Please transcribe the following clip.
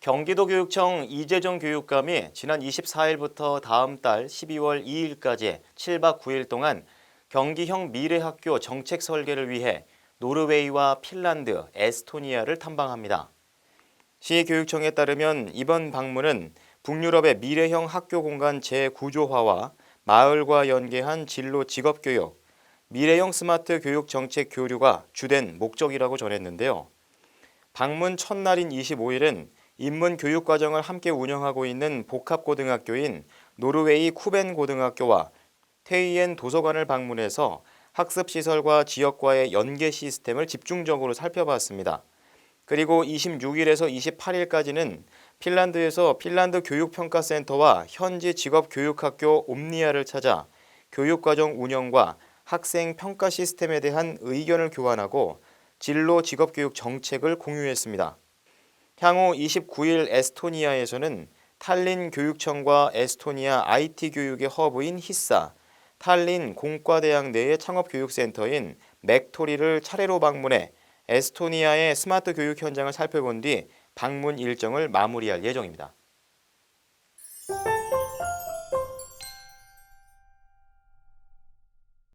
경기도교육청 이재정 교육감이 지난 24일부터 다음 달 12월 2일까지 7박 9일 동안 경기형 미래학교 정책 설계를 위해 노르웨이와 핀란드, 에스토니아를 탐방합니다. 시교육청에 따르면 이번 방문은 북유럽의 미래형 학교 공간 재구조화와 마을과 연계한 진로 직업교육, 미래형 스마트 교육 정책 교류가 주된 목적이라고 전했는데요. 방문 첫날인 25일은 인문 교육 과정을 함께 운영하고 있는 복합고등학교인 노르웨이 쿠벤 고등학교와 테이엔 도서관을 방문해서 학습 시설과 지역과의 연계 시스템을 집중적으로 살펴봤습니다. 그리고 26일에서 28일까지는 핀란드에서 핀란드 교육평가센터와 현지 직업교육학교 옴니아를 찾아 교육과정 운영과 학생 평가 시스템에 대한 의견을 교환하고 진로 직업교육 정책을 공유했습니다. 향후 29일 에스토니아에서는 탈린 교육청과 에스토니아 IT 교육의 허브인 히사, 탈린 공과대학 내의 창업교육센터인 맥토리를 차례로 방문해 에스토니아의 스마트 교육 현장을 살펴본 뒤 방문 일정을 마무리할 예정입니다.